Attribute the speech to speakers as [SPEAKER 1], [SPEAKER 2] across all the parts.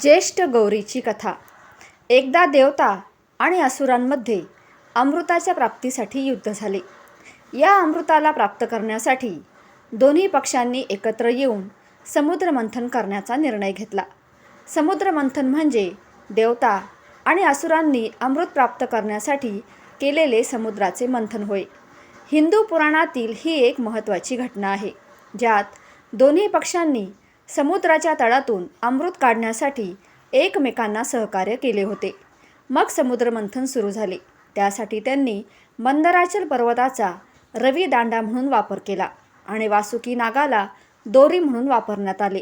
[SPEAKER 1] ज्येष्ठ गौरीची कथा. एकदा देवता आणि असुरांमध्ये अमृताच्या प्राप्तीसाठी युद्ध झाले. या अमृताला प्राप्त करण्यासाठी दोन्ही पक्षांनी एकत्र येऊन समुद्रमंथन करण्याचा निर्णय घेतला. समुद्रमंथन म्हणजे देवता आणि असुरांनी अमृत प्राप्त करण्यासाठी केलेले समुद्राचे मंथन होय. हिंदू पुराणातील ही एक महत्त्वाची घटना आहे ज्यात दोन्ही पक्षांनी समुद्राच्या तळातून अमृत काढण्यासाठी एकमेकांना सहकार्य केले होते. मग समुद्रमंथन सुरू झाले. त्यासाठी त्यांनी मंदराचल पर्वताचा रवी दांडा म्हणून वापर केला आणि वासुकी नागाला दोरी म्हणून वापरण्यात आले.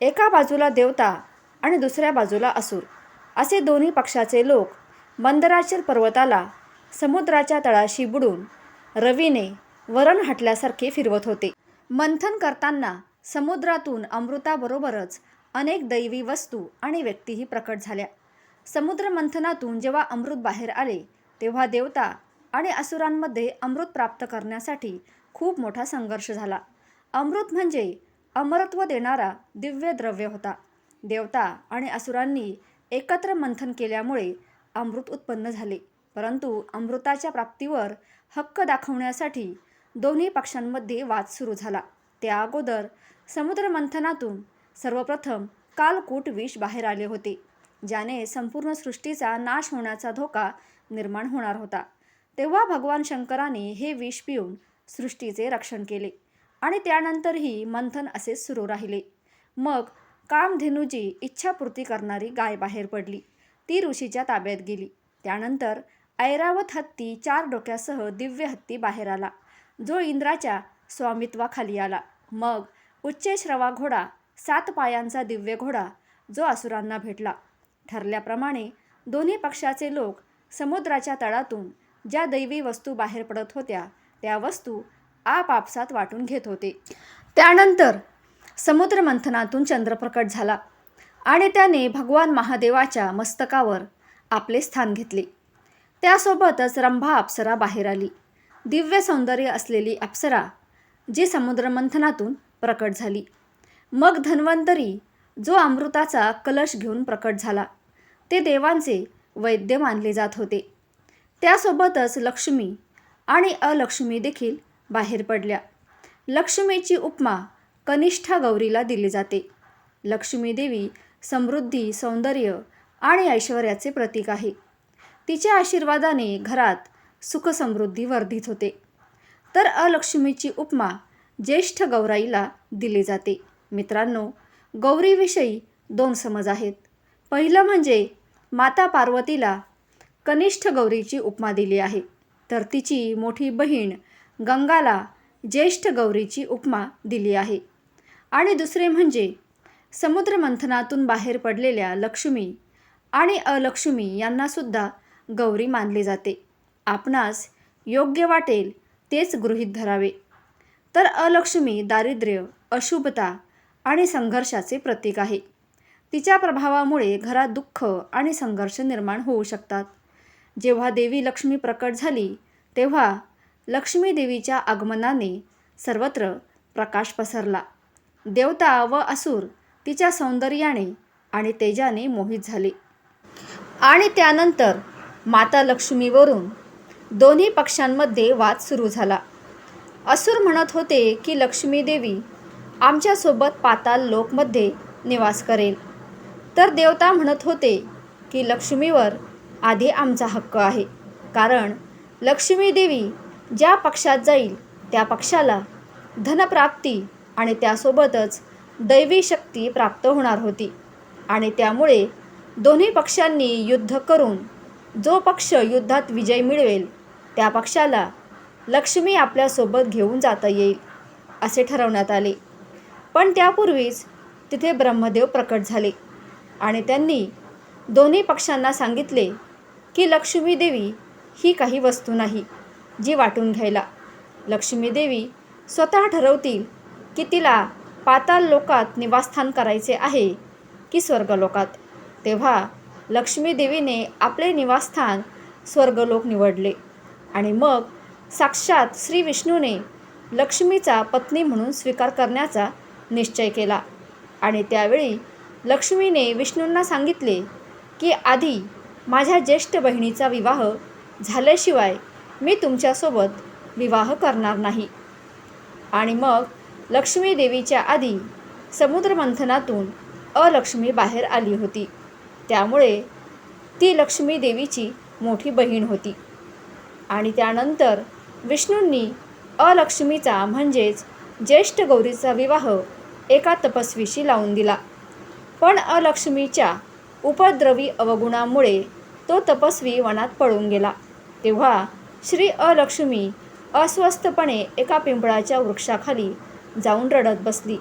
[SPEAKER 1] एका बाजूला देवता आणि दुसऱ्या बाजूला असुर. असे दोन्ही पक्षाचे लोक मंदराचल पर्वताला समुद्राच्या तळाशी बुडून रवीने वरण हटल्यासारखे फिरवत होते. मंथन करताना समुद्रातून अमृताबरोबरच अनेक दैवी वस्तू आणि व्यक्तीही प्रकट झाल्या. समुद्र मंथनातून जेव्हा अमृत बाहेर आले तेव्हा देवता आणि असुरांमध्ये अमृत प्राप्त करण्यासाठी खूप मोठा संघर्ष झाला. अमृत म्हणजे अमरत्व देणारा दिव्य द्रव्य होता. देवता आणि असुरांनी एकत्र मंथन केल्यामुळे अमृत उत्पन्न झाले. परंतु अमृताच्या प्राप्तीवर हक्क दाखवण्यासाठी दोन्ही पक्षांमध्ये वाद सुरू झाला. त्या अगोदर समुद्र मंथनातून सर्वप्रथम कालकूट विष बाहेर आले होते ज्याने संपूर्ण सृष्टीचा नाश होण्याचा धोका निर्माण होणार होता. तेव्हा भगवान शंकराने हे विष पिऊन सृष्टीचे रक्षण केले आणि त्यानंतरही मंथन असे सुरू राहिले. मग कामधेनूची इच्छापूर्ती करणारी गाय बाहेर पडली. ती ऋषीच्या ताब्यात गेली. त्यानंतर ऐरावत हत्ती चार डोक्यासह दिव्य हत्ती बाहेर आला जो इंद्राच्या स्वामित्वाखाली आला. मग उच्चेश्रवा घोडा सात पायांचा दिव्य घोडा जो असुरांना भेटला. ठरल्याप्रमाणे दोन्ही पक्षाचे लोक समुद्राच्या तळातून ज्या दैवी वस्तू बाहेर पडत होत्या त्या वस्तू आपापसात वाटून घेत होते. त्यानंतर समुद्रमंथनातून चंद्र प्रकट झाला आणि त्याने भगवान महादेवाच्या मस्तकावर आपले स्थान घेतले. त्यासोबतच रंभा अप्सरा बाहेर आली. दिव्य सौंदर्य असलेली अप्सरा जी समुद्रमंथनातून प्रकट झाली. मग धन्वंतरी जो अमृताचा कलश घेऊन प्रकट झाला. ते देवांचे वैद्य मानले जात होते. त्यासोबतच लक्ष्मी आणि अलक्ष्मी देखील बाहेर पडल्या. लक्ष्मीची उपमा कनिष्ठा गौरीला दिली जाते. लक्ष्मी देवी समृद्धी सौंदर्य आणि ऐश्वर्याचे प्रतीक आहे. तिच्या आशीर्वादाने घरात सुखसमृद्धी वर्धित होते. तर अलक्ष्मीची उपमा ज्येष्ठ गौराईला दिले जाते. मित्रांनो गौरीविषयी दोन समज आहेत. पहिलं म्हणजे माता पार्वतीला कनिष्ठ गौरीची उपमा दिली आहे. तर तिची मोठी बहीण गंगाला ज्येष्ठ गौरीची उपमा दिली आहे. आणि दुसरे म्हणजे समुद्रमंथनातून बाहेर पडलेल्या लक्ष्मी आणि अलक्ष्मी यांनासुद्धा गौरी मानले जाते. आपणास योग्य वाटेल तेच गृहीत धरावे. तर अलक्ष्मी दारिद्र्य अशुभता आणि संघर्षाचे प्रतीक आहे. तिच्या प्रभावामुळे घरात दुःख आणि संघर्ष निर्माण होऊ शकतात. जेव्हा देवी लक्ष्मी प्रकट झाली तेव्हा लक्ष्मी देवीच्या आगमनाने सर्वत्र प्रकाश पसरला. देवता व असुर तिच्या सौंदर्याने आणि तेजाने मोहित झाले. आणि त्यानंतर माता लक्ष्मीवरून दोन्ही पक्षांमध्ये वाद सुरू झाला. असुर म्हणत होते की लक्ष्मी देवी आमच्यासोबत पाताल लोकमध्ये निवास करेल. तर देवता म्हणत होते की लक्ष्मीवर आधी आमचा हक्क आहे. कारण लक्ष्मी देवी ज्या पक्षात जाईल त्या पक्षाला धनप्राप्ती आणि त्यासोबतच दैवी शक्ती प्राप्त होणार होती. आणि त्यामुळे दोन्ही पक्षांनी युद्ध करून जो पक्ष युद्धात विजय मिळवेल त्या पक्षाला लक्ष्मी आपल्यासोबत घेऊन जाता येईल असे ठरवण्यात आले. पण त्यापूर्वीच तिथे ब्रह्मदेव प्रकट झाले आणि त्यांनी दोन्ही पक्षांना सांगितले की लक्ष्मी देवी ही काही वस्तू नाही जी वाटून घ्यायला. लक्ष्मी देवी स्वतः ठरवतील की तिला पाताल लोकात निवासस्थान करायचे आहे की स्वर्गलोकात. तेव्हा लक्ष्मी देवीने आपले निवासस्थान स्वर्गलोक निवडले आणि मग साक्षात श्री विष्णूने लक्ष्मीचा पत्नी म्हणून स्वीकार करण्याचा निश्चय केला. आणि त्यावेळी लक्ष्मीने विष्णूंना सांगितले की आधी माझ्या ज्येष्ठ बहिणीचा विवाह झाल्याशिवाय मी तुमच्यासोबत विवाह करणार नाही. आणि मग लक्ष्मी देवीच्या आधी समुद्रमंथनातून अलक्ष्मी बाहेर आली होती. त्यामुळे ती लक्ष्मी देवीची मोठी बहीण होती. आणि त्यानंतर विष्णूंनी अलक्ष्मीचा म्हणजेच ज्येष्ठ गौरीचा विवाह एका तपस्वीशी लावून दिला. पण अलक्ष्मीच्या उपद्रवी अवगुणामुळे तो तपस्वी वनात पळून गेला. तेव्हा श्री अलक्ष्मी अस्वस्थपणे एका पिंपळाच्या वृक्षाखाली जाऊन रडत बसली.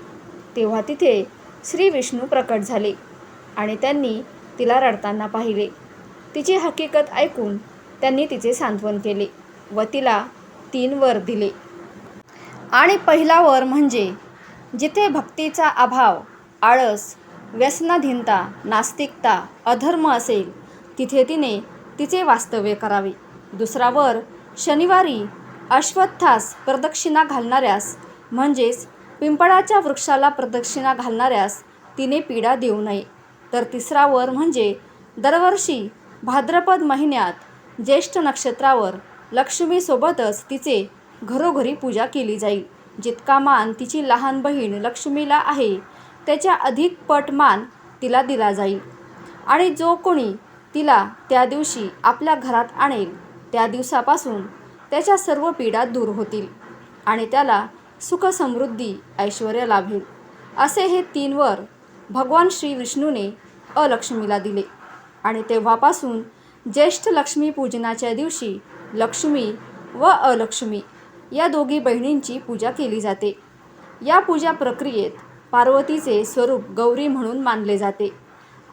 [SPEAKER 1] तेव्हा तिथे श्री विष्णू प्रकट झाले आणि त्यांनी तिला रडताना पाहिले. तिची हकीकत ऐकून त्यांनी तिचे सांत्वन केले व तिला तीन वर दिले. आणि पहिला वर म्हणजे जिथे भक्तीचा अभाव आळस व्यसनाधीनता नास्तिकता अधर्म असेल तिथे तिने तिचे वास्तव्य करावे. दुसरा वर शनिवारी अश्वत्थास प्रदक्षिणा घालणाऱ्यास म्हणजेच पिंपळाच्या वृक्षाला प्रदक्षिणा घालणाऱ्यास तिने पीडा देऊ नये. तर तिसरा वर म्हणजे दरवर्षी भाद्रपद महिन्यात ज्येष्ठ नक्षत्रावर लक्ष्मीसोबतच तिचे घरोघरी पूजा केली जाईल जितका मान तिची लहान बहीण लक्ष्मीला आहे त्याच्या अधिक पट मान तिला दिला जाईल आणि जो कोणी तिला त्या दिवशी आपल्या घरात आणेल त्या दिवसापासून त्याच्या सर्व पीडा दूर होतील आणि त्याला सुखसमृद्धी ऐश्वर लाभेल. असे हे तीन वर भगवान श्री विष्णूने अलक्ष्मीला दिले. आणि तेव्हापासून ज्येष्ठ लक्ष्मी पूजनाच्या दिवशी लक्ष्मी व अलक्ष्मी या दोघी बहिणींची पूजा केली जाते. या पूजा प्रक्रियेत पार्वतीचे स्वरूप गौरी म्हणून मानले जाते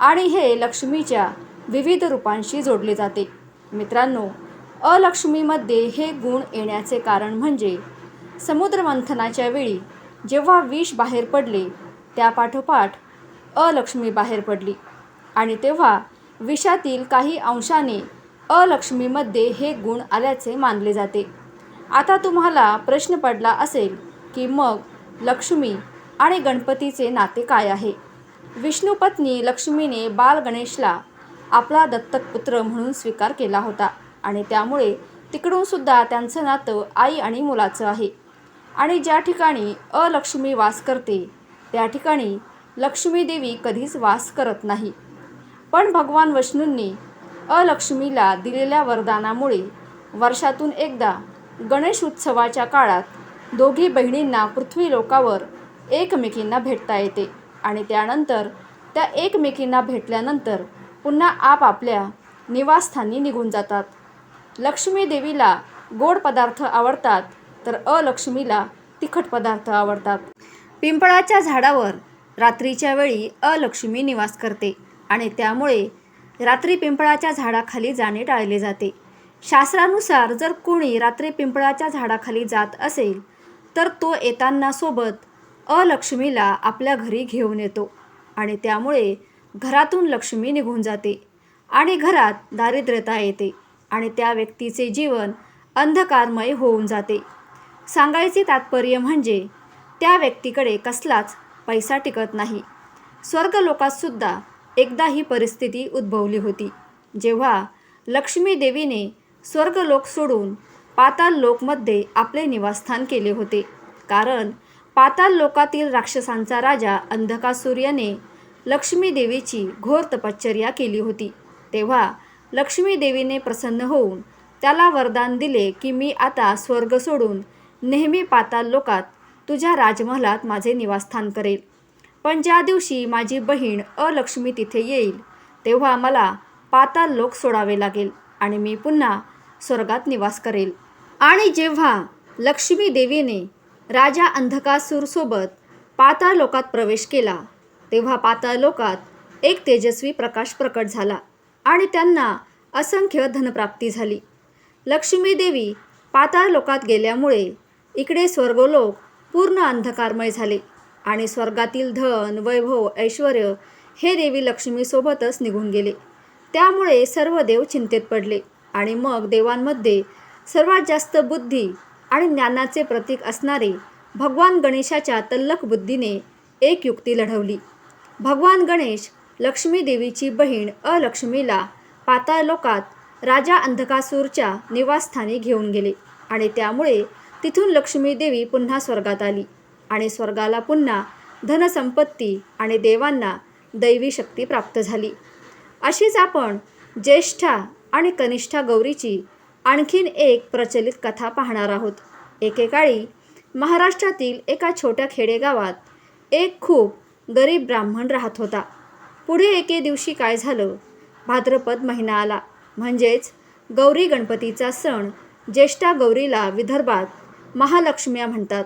[SPEAKER 1] आणि हे लक्ष्मीच्या विविध रूपांशी जोडले जाते. मित्रांनो अलक्ष्मीमध्ये हे गुण येण्याचे कारण म्हणजे समुद्रमंथनाच्या वेळी जेव्हा विष बाहेर पडले त्यापाठोपाठ अलक्ष्मी बाहेर पडली आणि तेव्हा विषातील काही अंशाने अलक्ष्मीमध्ये हे गुण आल्याचे मानले जाते. आता तुम्हाला प्रश्न पडला असेल की मग लक्ष्मी आणि गणपतीचे नाते काय आहे? विष्णुपत्नी लक्ष्मीने बाल गणेशला आपला दत्तक पुत्र म्हणून स्वीकार केला होता आणि त्यामुळे तिकडून सुद्धा त्यांचं नातं आई आणि मुलाचं आहे. आणि ज्या ठिकाणी अलक्ष्मी वास करते त्या ठिकाणी लक्ष्मी देवी कधीच वास करत नाही. पण भगवान विष्णूंनी अलक्ष्मीला दिलेल्या वरदानामुळे वर्षातून एकदा गणेश उत्सवाच्या काळात दोघी बहिणींना पृथ्वी लोकावर एकमेकींना भेटता येते आणि त्यानंतर त्या एकमेकींना भेटल्यानंतर पुन्हा आपापल्या निवासस्थानी निघून जातात. लक्ष्मी देवीला गोड पदार्थ आवडतात तर अलक्ष्मीला तिखट पदार्थ आवडतात. पिंपळाच्या झाडावर रात्रीच्या वेळी अलक्ष्मी निवास करते आणि त्यामुळे रात्री पिंपळाच्या झाडाखाली जाणे टाळले जाते. शास्त्रानुसार जर कोणी रात्री पिंपळाच्या झाडाखाली जात असेल तर तो येताना सोबत अलक्ष्मीला आपल्या घरी घेऊन येतो आणि त्यामुळे घरातून लक्ष्मी निघून जाते आणि घरात दारिद्र्यता येते आणि त्या व्यक्तीचे जीवन अंधकारमय होऊन जाते. सांगायचे तात्पर्य म्हणजे त्या व्यक्तीकडे कसलाच पैसा टिकत नाही. स्वर्गलोकातसुद्धा एकदा ही परिस्थिती उद्भवली होती. जेव्हा लक्ष्मी देवीने स्वर्गलोक सोडून पाताल लोकमध्ये आपले निवासस्थान केले होते. कारण पाताल लोकातील राक्षसांचा राजा अंधका याने लक्ष्मी देवीची घोर तपश्चर्या केली होती. तेव्हा लक्ष्मी देवीने प्रसन्न होऊन त्याला वरदान दिले की मी आता स्वर्ग सोडून नेहमी पाताल लोकात तुझ्या राजमहालात माझे निवासस्थान करेल. पण ज्या दिवशी माझी बहीण अलक्ष्मी तिथे येईल तेव्हा मला पाताल लोक सोडावे लागेल आणि मी पुन्हा स्वर्गात निवास करेल. आणि जेव्हा लक्ष्मी देवीने राजा अंधकासूरसोबत पाताळ लोकात प्रवेश केला तेव्हा पाताळ लोकात एक तेजस्वी प्रकाश प्रकट झाला आणि त्यांना असंख्य धनप्राप्ती झाली. लक्ष्मी देवी पाताळ लोकात गेल्यामुळे इकडे स्वर्गलोक पूर्ण अंधकारमय झाले. आणि स्वर्गातील धन वैभव ऐश्वर हे देवी लक्ष्मीसोबतच निघून गेले. त्यामुळे सर्व देव चिंतेत पडले आणि मग देवांमध्ये सर्वात जास्त बुद्धी आणि ज्ञानाचे प्रतीक असणारे भगवान गणेशाच्या तल्लख बुद्धीने एक युक्ती लढवली. भगवान गणेश लक्ष्मी देवीची बहीण अलक्ष्मीला पाताळलोकात राजा अंधकासूरच्या निवासस्थानी घेऊन गेले आणि त्यामुळे तिथून लक्ष्मी देवी पुन्हा स्वर्गात आली. आणि स्वर्गाला पुन्हा धनसंपत्ती आणि देवांना दैवी शक्ती प्राप्त झाली. अशीच आपण ज्येष्ठा आणि कनिष्ठा गौरीची आणखीन एक प्रचलित कथा पाहणार आहोत. एकेकाळी महाराष्ट्रातील एका छोट्या खेडेगावात एक खूप गरीब ब्राह्मण राहत होता. पुढे एके दिवशी काय झालं? भाद्रपद महिना आला. म्हणजेच गौरी गणपतीचा सण ज्येष्ठा गौरीला विदर्भात महालक्ष्म्या म्हणतात.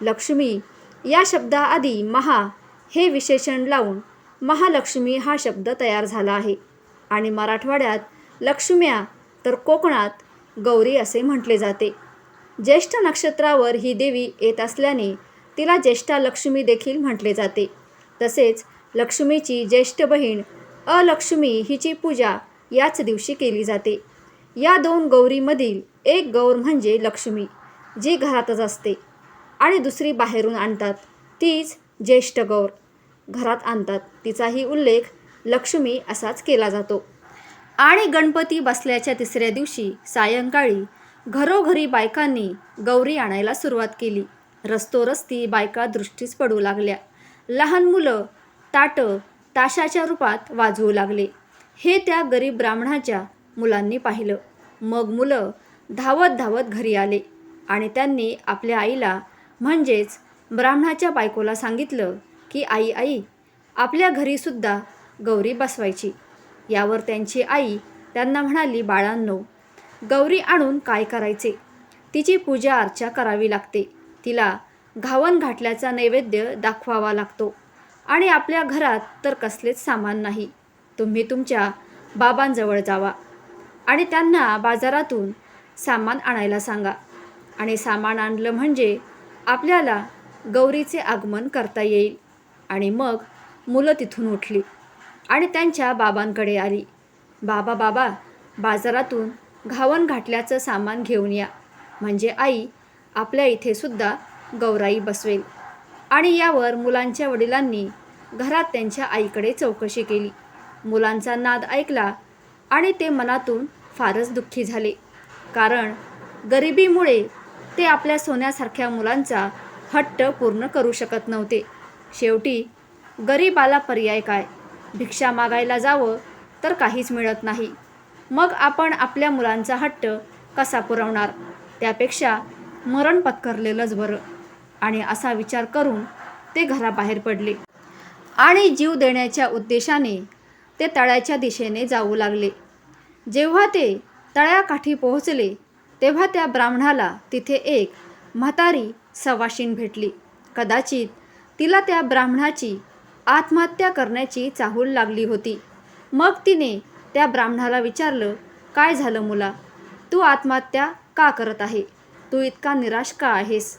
[SPEAKER 1] लक्ष्मी या शब्दाआधी महा हे विशेषण लावून महालक्ष्मी हा शब्द तयार झाला आहे. आणि मराठवाड्यात लक्ष्म्या तर कोकणात गौरी असे म्हटले जाते. ज्येष्ठ नक्षत्रावर ही देवी येत असल्याने तिला ज्येष्ठा लक्ष्मी देखील म्हटले जाते. तसेच लक्ष्मीची ज्येष्ठ बहीण अलक्ष्मी हिची पूजा याच दिवशी केली जाते. या दोन गौरीमधील एक गौर म्हणजे लक्ष्मी जी घरातच असते. आणि दुसरी बाहेरून आणतात. तीच ज्येष्ठ गौर. घरात आणतात. तिचाही उल्लेख लक्ष्मी असाच केला जातो. आणि गणपती बसल्याच्या तिसऱ्या दिवशी सायंकाळी घरोघरी बायकांनी गौरी आणायला सुरुवात केली. रस्तोरस्ती बायका दृष्टीस पडू लागल्या. लहान मुलं ताटं ताशाच्या रूपात वाजवू लागले. हे त्या गरीब ब्राह्मणाच्या मुलांनी पाहिलं. मग मुलं धावत धावत घरी आले आणि त्यांनी आपल्या आईला म्हणजेच ब्राह्मणाच्या बायकोला सांगितलं की आई आई आपल्या घरीसुद्धा गौरी बसवायची. यावर त्यांची आई त्यांना म्हणाली बाळांनो गौरी आणून काय करायचे? तिची पूजा अर्चा करावी लागते. तिला घावन घाटल्याचा नैवेद्य दाखवावा लागतो. आणि आपल्या घरात तर कसलेच सामान नाही. तुम्ही तुमच्या बाबांजवळ जावा आणि त्यांना बाजारातून सामान आणायला सांगा. आणि सामान आणलं म्हणजे आपल्याला गौरीचे आगमन करता येईल. आणि मग मुलं तिथून उठली आणि त्यांच्या बाबांकडे आली. बाबा बाबा बाजारातून घावन घाटल्याचं सामान घेऊन या. म्हणजे आई आपल्या इथे सुद्धा गौराई बसवेल. आणि यावर मुलांच्या वडिलांनी घरात त्यांच्या आईकडे चौकशी केली. मुलांचा नाद ऐकला आणि ते मनातून फारच दुःखी झाले. कारण गरिबीमुळे ते आपल्या सोन्यासारख्या मुलांचा हट्ट पूर्ण करू शकत नव्हते. शेवटी गरीबाला पर्याय काय? भिक्षा मागायला जावं तर काहीच मिळत नाही. मग आपण आपल्या मुलांचा हट्ट कसा पुरवणार? त्यापेक्षा मरण पत्करलेलंच बरं. आणि असा विचार करून ते घराबाहेर पडले. आणि जीव देण्याच्या उद्देशाने ते तळ्याच्या दिशेने जाऊ लागले. जेव्हा ते तळ्याकाठी पोहोचले तेव्हा त्या ब्राह्मणाला तिथे एक म्हातारी सवाशीण भेटली. कदाचित तिला त्या ब्राह्मणाची आत्महत्या करण्याची चाहूल लागली होती. मग तिने त्या ब्राह्मणाला विचारलं काय झालं मुला? तू आत्महत्या का करत आहे? तू इतका निराश का आहेस?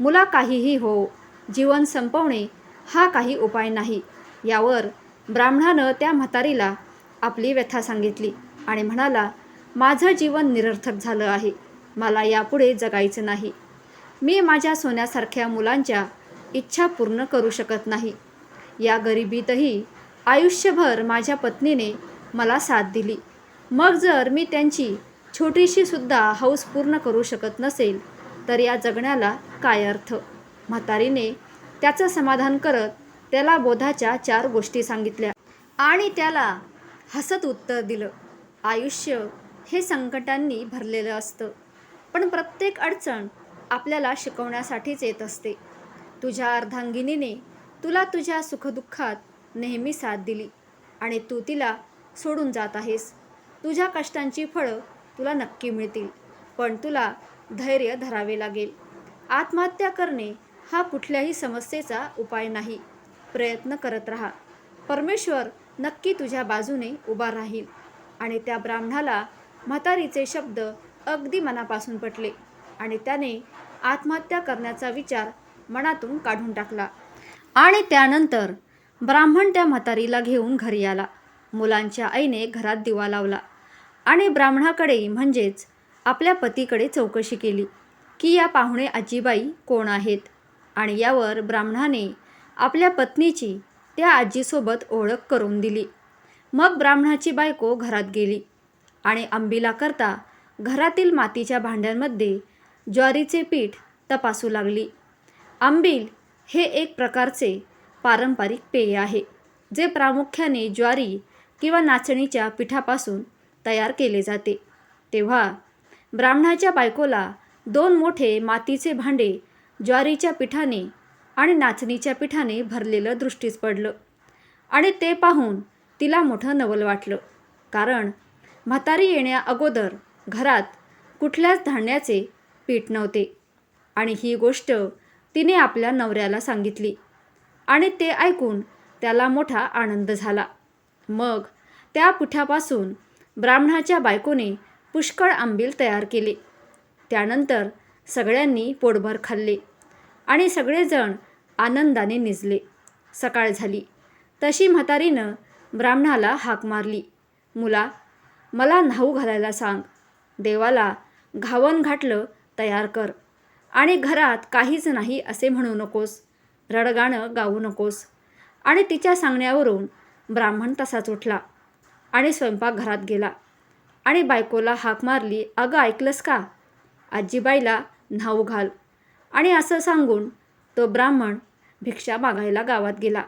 [SPEAKER 1] मुला काहीही हो जीवन संपवणे हा काही उपाय नाही. यावर ब्राह्मणानं त्या म्हातारीला आपली व्यथा सांगितली आणि म्हणाला माझं जीवन निरर्थक झालं आहे. मला यापुढे जगायचं नाही. मी माझ्या सोन्यासारख्या मुलांच्या इच्छा पूर्ण करू शकत नाही. या गरिबीतही आयुष्यभर माझ्या पत्नीने मला साथ दिली. मग जर मी त्यांची छोटीशीसुद्धा हौस पूर्ण करू शकत नसेल तर या जगण्याला काय अर्थ? म्हातारीने त्याचं समाधान करत त्याला बोधाच्या चार गोष्टी सांगितल्या आणि त्याला हसत उत्तर दिलं. आयुष्य हे संकटांनी भरलेलं असतं. पण प्रत्येक अडचण आपल्याला शिकवण्यासाठीच येत असते. तुझ्या अर्धांगिनीने तुला तुझ्या सुखदुःखात नेहमी साथ दिली आणि तू तिला सोडून जात आहेस. तुझ्या कष्टांची फळं तुला नक्की मिळतील पण तुला धैर्य धरावे लागेल. आत्महत्या करणे हा कुठल्याही समस्येचा उपाय नाही. प्रयत्न करत राहा. परमेश्वर नक्की तुझ्या बाजूने उभा राहील आणि त्या ब्राह्मणाला म्हातारीचे शब्द अगदी मनापासून पटले आणि त्याने आत्महत्या करण्याचा विचार मनातून काढून टाकला. आणि त्यानंतर ब्राह्मण त्या म्हातारीला घेऊन घरी आला. मुलांच्या आईने घरात दिवा लावला आणि ब्राह्मणाकडे म्हणजेच आपल्या पतीकडे चौकशी केली की या पाहुणे आजीबाई कोण आहेत आणि यावर ब्राह्मणाने आपल्या पत्नीची त्या आजीसोबत ओळख करून दिली. मग ब्राह्मणाची बायको घरात गेली. आणि अंबिलाकरता घरातील मातीच्या भांड्यांमध्ये ज्वारीचे पीठ तपासू लागली. आंबील हे एक प्रकारचे पारंपरिक पेय आहे जे प्रामुख्याने ज्वारी किंवा नाचणीच्या पिठापासून तयार केले जाते. तेव्हा ब्राह्मणाच्या बायकोला दोन मोठे मातीचे भांडे ज्वारीच्या पिठाने आणि नाचणीच्या पिठाने भरलेलं दृष्टीस पडलं आणि ते पाहून तिला मोठं नवल वाटलं कारण म्हातारी येण्या अगोदर घरात कुठल्याच धान्याचे पीठ नव्हते. आणि ही गोष्ट तिने आपल्या नवऱ्याला सांगितली. आणि ते ऐकून त्याला मोठा आनंद झाला. मग त्या पुठ्यापासून ब्राह्मणाच्या बायकोने पुष्कळ आंबील तयार केले. त्यानंतर सगळ्यांनी पोटभर खाल्ले आणि सगळेजण आनंदाने निजले. सकाळ झाली. तशी म्हातारीनं ब्राह्मणाला हाक मारली. मुला मला न्हाऊ घालायला सांग. देवाला घावन घातलं तयार कर. आणि घरात काहीच नाही असे म्हणू नकोस. रडगाणं गाऊ नकोस. आणि तिच्या सांगण्यावरून ब्राह्मण तसाच उठला आणि स्वयंपाकघरात गेला. आणि बायकोला हाक मारली अगं ऐकलंस का? आजीबाईला न्हाऊ घाल. आणि असं सांगून तो ब्राह्मण भिक्षा मागायला गावात गेला.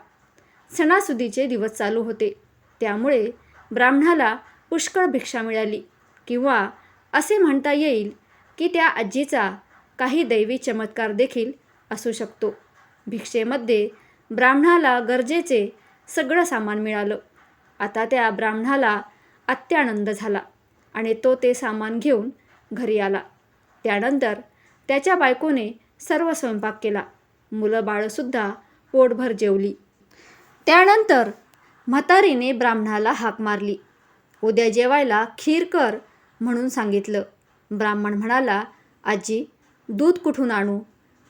[SPEAKER 1] सणासुदीचे दिवस चालू होते. त्यामुळे ब्राह्मणाला पुष्कळ भिक्षा मिळाली. किंवा असे म्हणता येईल की त्या आजीचा काही दैवी चमत्कार देखील असू शकतो. भिक्षेमध्ये ब्राह्मणाला गरजेचे सगळं सामान मिळालं. आता त्या ब्राह्मणाला अत्यानंद झाला आणि तो ते सामान घेऊन घरी आला. त्यानंतर त्याच्या बायकोने सर्व स्वयंपाक केला. मुलं बाळंसुद्धा पोटभर जेवली. त्यानंतर म्हातारीने ब्राह्मणाला हाक मारली. उद्या जेवायला खीर कर म्हणून सांगितलं. ब्राह्मण म्हणाला आजी दूध कुठून आणू?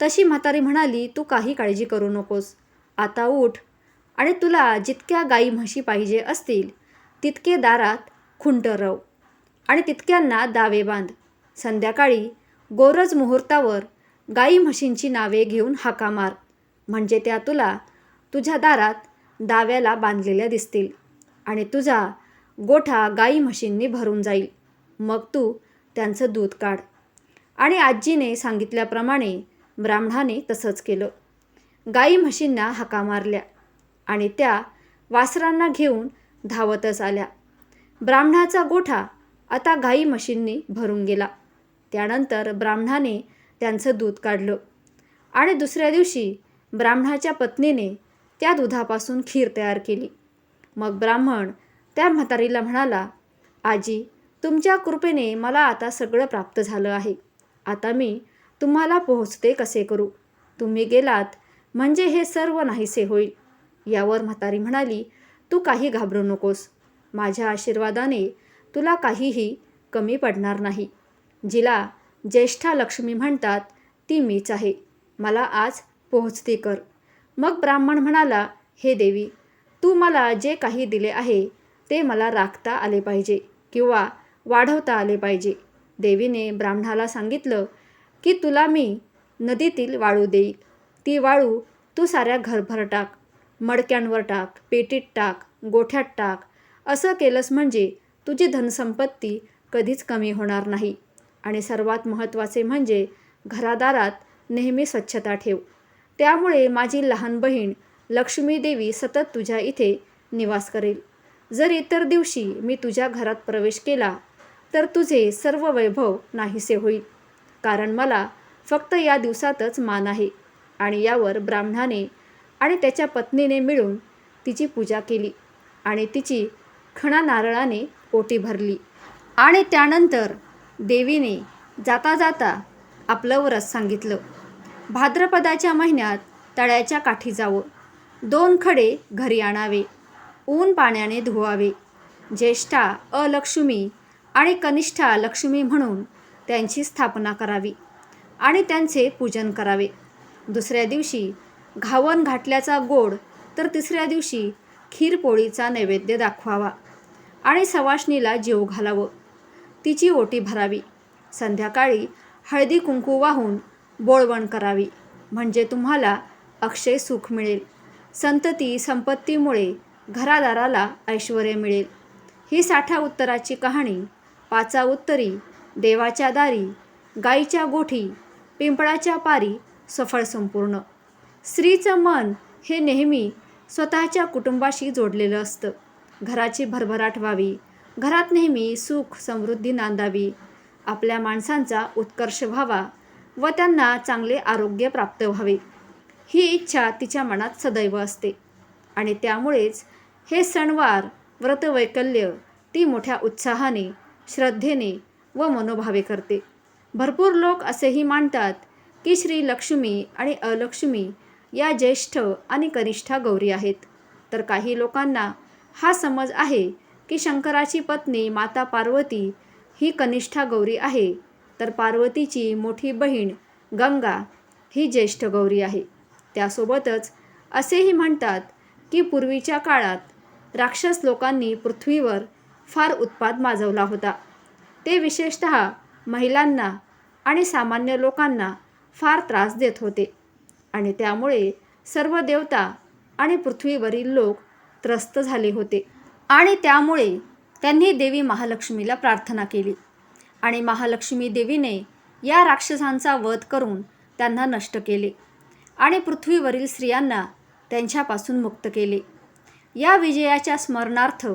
[SPEAKER 1] तशी म्हातारी म्हणाली तू काही काळजी करू नकोस. आता उठ. आणि तुला जितक्या गाई म्हशी पाहिजे असतील तितके दारात खुंट रव. आणि तितक्यांना दावे बांध. संध्याकाळी गोरज मुहूर्तावर गाई म्हशींची नावे घेऊन हाका मार. म्हणजे त्या तुला तुझ्या दारात दाव्याला बांधलेल्या दिसतील. आणि तुझा गोठा गाई म्हशींनी भरून जाईल. मग तू त्यांचं दूध काढ. आणि आजीने सांगितल्याप्रमाणे ब्राह्मणाने तसंच केलं. गाई म्हशींना हाका मारल्या आणि त्या वासरांना घेऊन धावतच आल्या. ब्राह्मणाचा गोठा आता गाई म्हशींनी भरून गेला. त्यानंतर ब्राह्मणाने त्यांचं दूध काढलं. आणि दुसऱ्या दिवशी ब्राह्मणाच्या पत्नीने त्या दुधापासून खीर तयार केली. मग ब्राह्मण त्या म्हातारीला म्हणाला आजी तुमच्या कृपेने मला आता सगळं प्राप्त झालं आहे. आता मी तुम्हाला पोहोचते कसे करू? तुम्ही गेलात म्हणजे हे सर्व नाहीसे होईल. यावर म्हातारी म्हणाली तू काही घाबरू नकोस. माझ्या आशीर्वादाने तुला काहीही कमी पडणार नाही. जिला ज्येष्ठा लक्ष्मी म्हणतात ती मीच आहे. मला आज पोहोचते कर. मग ब्राह्मण म्हणाला हे देवी तू मला जे काही दिले आहे ते मला राखता आले पाहिजे किंवा वाढवता आले पाहिजे. देवीने ब्राह्मणाला सांगितलं की तुला मी नदीतील वाळू देईल. ती वाळू तू साऱ्या घरभर टाक मडक्यांवर टाक पेटीत टाक गोठ्यात टाक. असं केलंस म्हणजे तुझी धनसंपत्ती कधीच कमी होणार नाही. आणि सर्वात महत्त्वाचे म्हणजे घरादारात नेहमी स्वच्छता ठेव. त्यामुळे माझी लहान बहीण लक्ष्मी देवी सतत तुझ्या इथे निवास करेल. जर इतर दिवशी मी तुझ्या घरात प्रवेश केला तर तुझे सर्व वैभव नाहीसे होईल. कारण मला फक्त या दिवसातच मान आहे आणि यावर ब्राह्मणाने आणि त्याच्या पत्नीने मिळून तिची पूजा केली आणि तिची खणा नारळाने ओटी भरली. आणि त्यानंतर देवीने जाता जाता आपलं व्रत सांगितलं. भाद्रपदाच्या महिन्यात तळ्याच्या काठी जावं. दोन खडे घरी आणावे. ऊन पाण्याने धुवावे. ज्येष्ठा अलक्ष्मी आणि कनिष्ठा लक्ष्मी म्हणून त्यांची स्थापना करावी आणि त्यांचे पूजन करावे. दुसऱ्या दिवशी घावन घाटल्याचा गोड तर तिसऱ्या दिवशी खीरपोळीचा नैवेद्य दाखवावा आणि सवाष्णीला जीव घालावं. तिची ओटी भरावी. संध्याकाळी हळदी कुंकू वाहून बोळवण करावी. म्हणजे तुम्हाला अक्षय सुख मिळेल. संतती संपत्तीमुळे घरादाराला ऐश्वर मिळेल. ही साठा उत्तराची कहाणी पाचा उत्तरी देवाच्या दारी गाईच्या गोठी पिंपळाच्या पारी सफळ संपूर्ण. स्त्रीचं मन हे नेहमी स्वतःच्या कुटुंबाशी जोडलेलं असतं. घराची भरभराट व्हावी. घरात नेहमी सुख समृद्धी नांदावी. आपल्या माणसांचा उत्कर्ष व्हावा व त्यांना चांगले आरोग्य प्राप्त व्हावे. ही इच्छा तिच्या मनात सदैव असते. आणि त्यामुळेच हे सणवार व्रतवैकल्य ती मोठ्या उत्साहाने श्रद्धेने व मनोभावे करते. भरपूर लोक असेही मानतात की श्री लक्ष्मी आणि अलक्ष्मी या ज्येष्ठ आणि कनिष्ठा गौरी आहेत. तर काही लोकांना हा समज आहे की शंकराची पत्नी माता पार्वती ही कनिष्ठा गौरी आहे तर पार्वतीची मोठी बहीण गंगा ही ज्येष्ठ गौरी आहे. त्यासोबतच असेही म्हणतात की पूर्वीच्या काळात राक्षस लोकांनी पृथ्वीवर फार उत्पाद माजवला होता. ते विशेषत महिलांना आणि सामान्य लोकांना फार त्रास देत होते. आणि त्यामुळे सर्व देवता आणि पृथ्वीवरील लोक त्रस्त झाले होते. आणि त्यामुळे त्यांनी देवी महालक्ष्मीला प्रार्थना केली. आणि महालक्ष्मी देवीने या राक्षसांचा वध करून त्यांना नष्ट केले. आणि पृथ्वीवरील स्त्रियांना त्यांच्यापासून मुक्त केले. या विजयाच्या स्मरणार्थ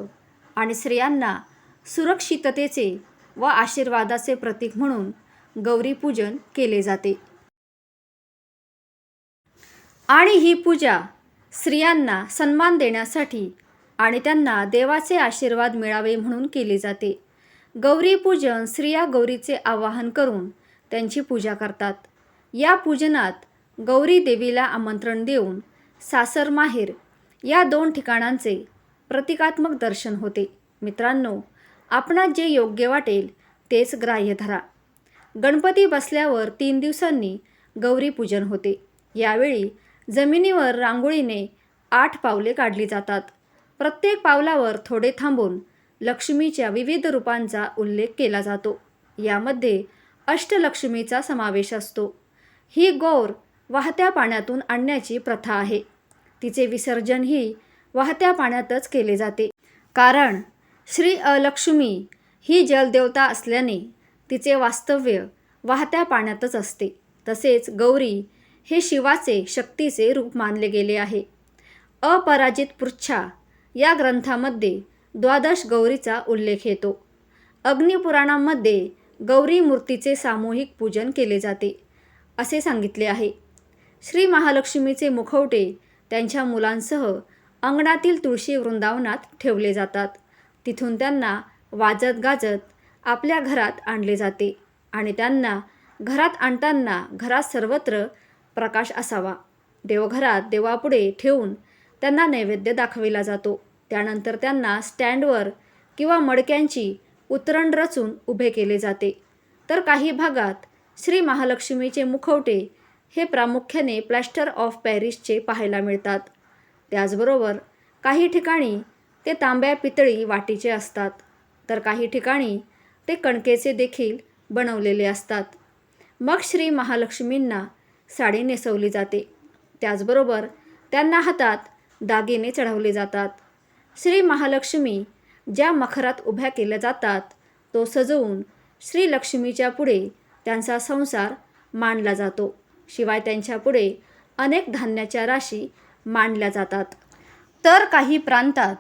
[SPEAKER 1] आणि स्त्रियांना सुरक्षिततेचे व आशीर्वादाचे प्रतीक म्हणून गौरीपूजन केले जाते. आणि ही पूजा स्त्रियांना सन्मान देण्यासाठी आणि त्यांना देवाचे आशीर्वाद मिळावे म्हणून केले जाते. गौरीपूजन स्त्रिया गौरीचे आवाहन करून त्यांची पूजा करतात. या पूजनात गौरी देवीला आमंत्रण देऊन सासर माहेर या दोन ठिकाणांचे प्रतिकात्मक दर्शन होते. मित्रांनो आपणास जे योग्य वाटेल तेच ग्राह्य धरा. गणपती बसल्यावर तीन दिवसांनी गौरीपूजन होते. यावेळी जमिनीवर रांगोळीने आठ पावले काढली जातात. प्रत्येक पावलावर थोडे थांबून लक्ष्मीच्या विविध रूपांचा उल्लेख केला जातो. यामध्ये अष्टलक्ष्मीचा समावेश असतो. ही गौर वाहत्या पाण्यातून आणण्याची प्रथा आहे. तिचे विसर्जनही वाहत्या पाण्यातच केले जाते. कारण श्री अलक्ष्मी ही जलदेवता असल्याने तिचे वास्तव्य वाहत्या पाण्यातच असते. तसेच गौरी हे शिवाचे शक्तीचे रूप मानले गेले आहे. अपराजित पृच्छा या ग्रंथामध्ये द्वादश गौरीचा उल्लेख येतो. अग्निपुराणामध्ये गौरी मूर्तीचे सामूहिक पूजन केले जाते असे सांगितले आहे. श्री महालक्ष्मीचे मुखवटे त्यांच्या मुलांसह अंगणातील तुळशी वृंदावनात ठेवले जातात. तिथून त्यांना वाजत गाजत आपल्या घरात आणले जाते आणि त्यांना घरात आणताना घरात सर्वत्र प्रकाश असावा. देवघरात देवापुढे ठेवून त्यांना नैवेद्य दाखविला जातो. त्यानंतर त्यांना स्टँडवर किंवा मडक्यांची उतरण रचून उभे केले जाते. तर काही भागात श्री महालक्ष्मीचे मुखवटे हे प्रामुख्याने प्लॅस्टर ऑफ पॅरिसचे पाहायला मिळतात. त्याचबरोबर काही ठिकाणी ते तांब्या पितळी वाटीचे असतात. तर काही ठिकाणी ते कणकेचे देखील बनवलेले असतात. मग श्री महालक्ष्मींना साडी नेसवली जाते. त्याचबरोबर त्यांना हातात दागिने चढवले जातात. श्री महालक्ष्मी ज्या मखरात उभ्या केल्या जातात तो सजवून श्रीलक्ष्मीच्या पुढे त्यांचा संसार मांडला जातो. शिवाय त्यांच्यापुढे अनेक धान्याच्या राशी मांडल्या जातात. तर काही प्रांतात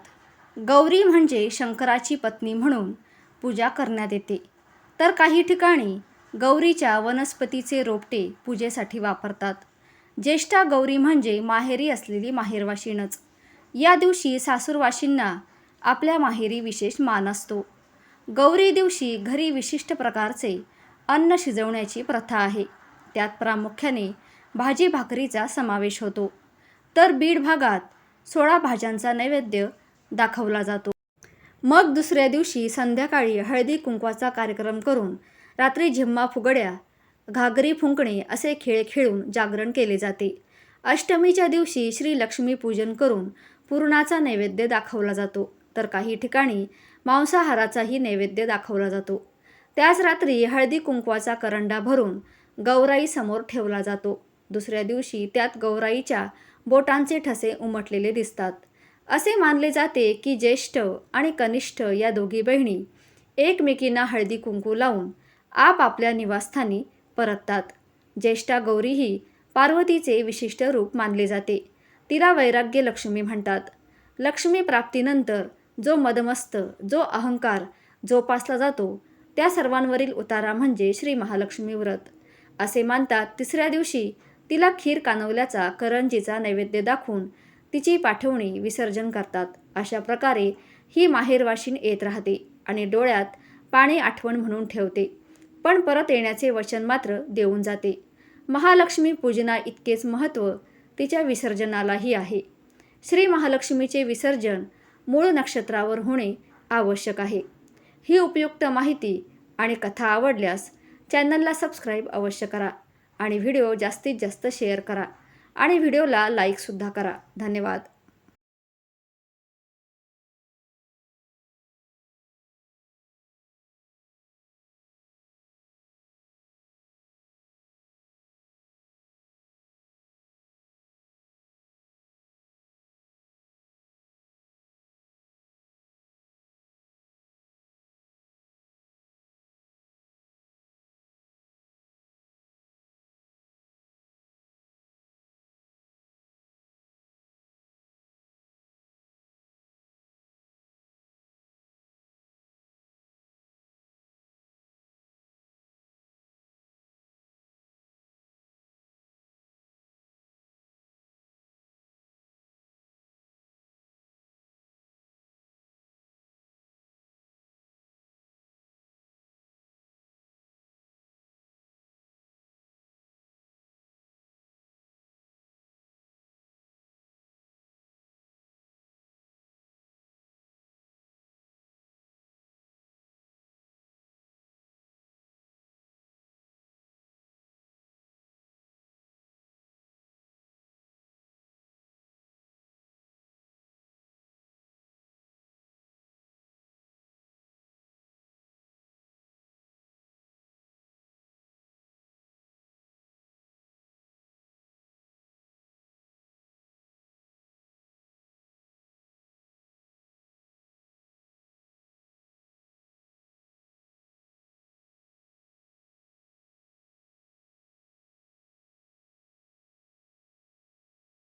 [SPEAKER 1] गौरी म्हणजे शंकराची पत्नी म्हणून पूजा करण्यात येते. तर काही ठिकाणी गौरीच्या वनस्पतीचे रोपटे पूजेसाठी वापरतात. ज्येष्ठा गौरी म्हणजे माहेरी असलेली माहेरवाशीणच. या दिवशी सासूरवाशींना आपल्या माहेरी विशेष मान असतो. गौरी दिवशी घरी विशिष्ट प्रकारचे अन्न शिजवण्याची प्रथा आहे. त्यात प्रामुख्याने भाजी भाकरीचा समावेश होतो. तर बीड भागात सोळा भाज्यांचा नैवेद्य दाखवला जातो. मग दुसऱ्या दिवशी संध्याकाळी हळदी कुंकवाचा कार्यक्रम करून रात्री झिम्मा फुगड्या घागरी फुंकणे असे खेळ खेळून जागरण केले जाते. अष्टमीच्या दिवशी श्री लक्ष्मी पूजन करून पुरणाचा नैवेद्य दाखवला जातो. तर काही ठिकाणी मांसाहाराचाही नैवेद्य दाखवला जातो. त्याच रात्री हळदी कुंकवाचा करंडा भरून गौराई समोर ठेवला जातो. दुसऱ्या दिवशी त्यात गौराईच्या बोटांचे ठसे उमटलेले दिसतात. असे मानले जाते की ज्येष्ठ आणि कनिष्ठ या दोघी बहिणी एकमेकींना हळदी कुंकू लावून आपापल्या निवासस्थानी परततात. ज्येष्ठा गौरी ही पार्वतीचे विशिष्ट रूप मानले जाते. तिला वैराग्य लक्ष्मी म्हणतात. लक्ष्मी प्राप्तीनंतर जो मदमस्त जो अहंकार जोपासला जातो त्या सर्वांवरील उतारा म्हणजे श्री महालक्ष्मी व्रत. असे मानतात तिसऱ्या दिवशी तिला खीर कानवल्याचा करंजीचा नैवेद्य दाखवून तिची पाठवणी विसर्जन करतात. अशा प्रकारे ही माहेरवाशीन येत राहते आणि डोळ्यात पाणी आठवण म्हणून ठेवते. पण परत येण्याचे वचन मात्र देऊन जाते. महालक्ष्मी पूजना इतकेच महत्त्व तिच्या विसर्जनालाही आहे. श्री महालक्ष्मीचे विसर्जन मूळ नक्षत्रावर होणे आवश्यक आहे. ही उपयुक्त माहिती आणि कथा आवडल्यास चॅनलला सबस्क्राईब अवश्य करा आणि व्हिडिओ जास्तीत जास्त शेअर करा आणि व्हिडिओला लाईकसुद्धा करा. धन्यवाद.